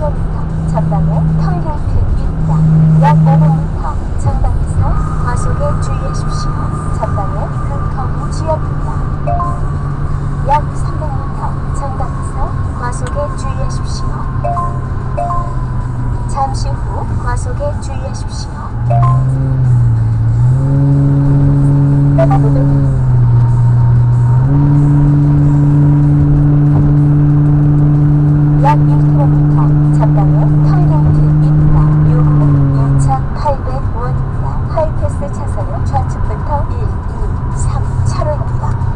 15m 전방에 턴레이트 있다. 약 500m 전방에서 과속에 주의하십시오. 전방에 금커브 지역입니다. 약 3m 전방에서 과속에 주의하십시오. 잠시 후 과속에 주의하십시오.